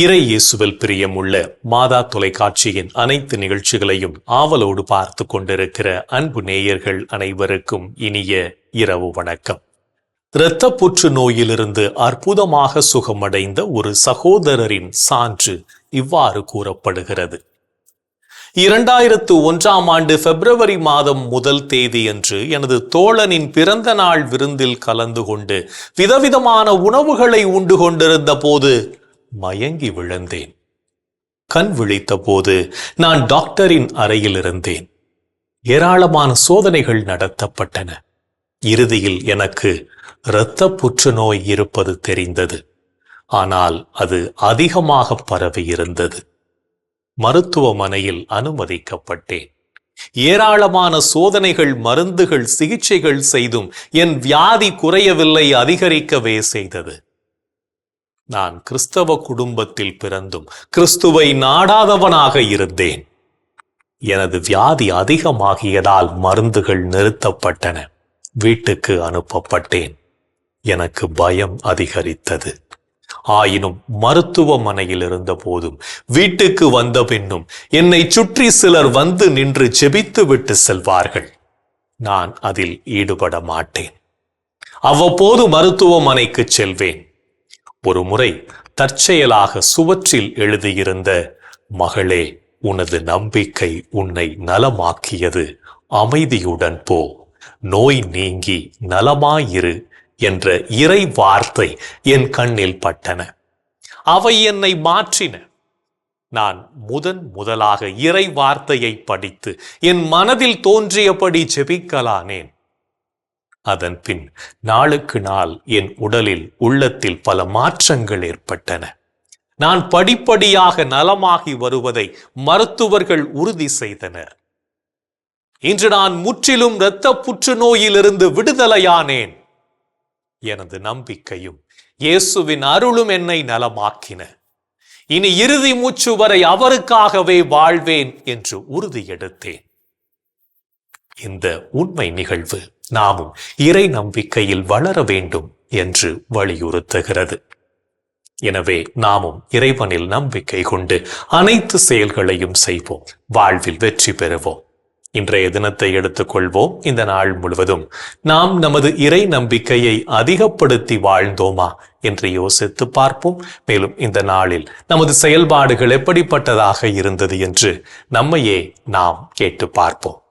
இறை இயேசுவில் பிரியமுள்ள மாதா தொலைக்காட்சியின் அனைத்து நிகழ்ச்சிகளையும் ஆவலோடு பார்த்து கொண்டிருக்கிற அன்பு நேயர்கள் அனைவருக்கும் இனிய இரவு வணக்கம். இரத்த புற்று நோயிலிருந்து அற்புதமாக சுகமடைந்த ஒரு சகோதரரின் சான்று இவ்வாறு கூறப்படுகிறது. இரண்டாயிரத்து ஒன்றாம் ஆண்டு பிப்ரவரி மாதம் முதல் தேதியன்று எனது தோழனின் பிறந்த நாள் விருந்தில் கலந்து கொண்டு விதவிதமான உணவுகளை உண்டு கொண்டிருந்த போது மயங்கி விழுந்தேன். கண் விழித்த போது நான் டாக்டரின் அறையில் இருந்தேன். ஏராளமான சோதனைகள் நடத்தப்பட்டன. இறுதியில் எனக்கு இரத்த புற்றுநோய் இருப்பது தெரிந்தது. ஆனால் அது அதிகமாக பரவி இருந்தது. மருத்துவமனையில் அனுமதிக்கப்பட்டேன். ஏராளமான சோதனைகள் மருந்துகள் சிகிச்சைகள் செய்தும் என் வியாதி குறையவில்லை அதிகரிக்கவே செய்தது. நான் கிறிஸ்தவ குடும்பத்தில் பிறந்தும் கிறிஸ்துவை நாடாதவனாக இருந்தேன். எனது வியாதி அதிகமாகியதால் மருந்துகள் நிறுத்தப்பட்டன. வீட்டுக்கு அனுப்பப்பட்டேன். எனக்கு பயம் அதிகரித்தது. ஆயினும் மருத்துவமனையில் இருந்த போதும் வீட்டுக்கு வந்த பின்னும் என்னை சுற்றி சிலர் வந்து நின்று ஜெபித்து விட்டு செல்வார்கள். நான் அதில் ஈடுபட மாட்டேன். அவ்வப்போது மருத்துவமனைக்கு செல்வேன். ஒரு முறை தற்செயலாக சுவற்றில் எழுதியிருந்த மகளே உனது நம்பிக்கை உன்னை நலமாக்கியது. அமைதியுடன் போ. நோய் நீங்கி நலமாயிரு என்ற இறை வார்த்தை என் கண்ணில் பட்டன. அவை என்னை மாற்றின. நான் முதன் முதலாக இறை வார்த்தையை படித்து என் மனதில் தோன்றியபடி ஜெபிக்கலானேன். அதன் பின் நாளுக்கு நாள் என் உடலில் உள்ளத்தில் பல மாற்றங்கள் ஏற்பட்டன. நான் படிப்படியாக நலமாகி வருவதை மருத்துவர்கள் உறுதி செய்தனர். இன்று நான் முற்றிலும் இரத்த புற்றுநோயிலிருந்து விடுதலையானேன். எனது நம்பிக்கையும் இயேசுவின் அருளும் என்னை நலமாக்கின. இனி இறுதி மூச்சு வரை அவருக்காகவே வாழ்வேன் என்று உறுதியெடுத்தேன். இந்த உண்மை நிகழ்வு நாமும் இறை நம்பிக்கையில் வளர வேண்டும் என்று வலியுறுத்துகிறது. எனவே நாமும் இறைவனில் நம்பிக்கை கொண்டு அனைத்து செயல்களையும் செய்வோம். வாழ்வில் வெற்றி பெறுவோம். இன்றைய தினத்தை எடுத்துக்கொள்வோம். இந்த நாள் முழுவதும் நாம் நமது இறை நம்பிக்கையை அதிகப்படுத்தி வாழ்ந்தோமா என்று யோசித்து பார்ப்போம். மேலும் இந்த நாளில் நமது செயல்பாடுகள் எப்படிப்பட்டதாக இருந்தது என்று நம்மையே நாம் கேட்டு பார்ப்போம்.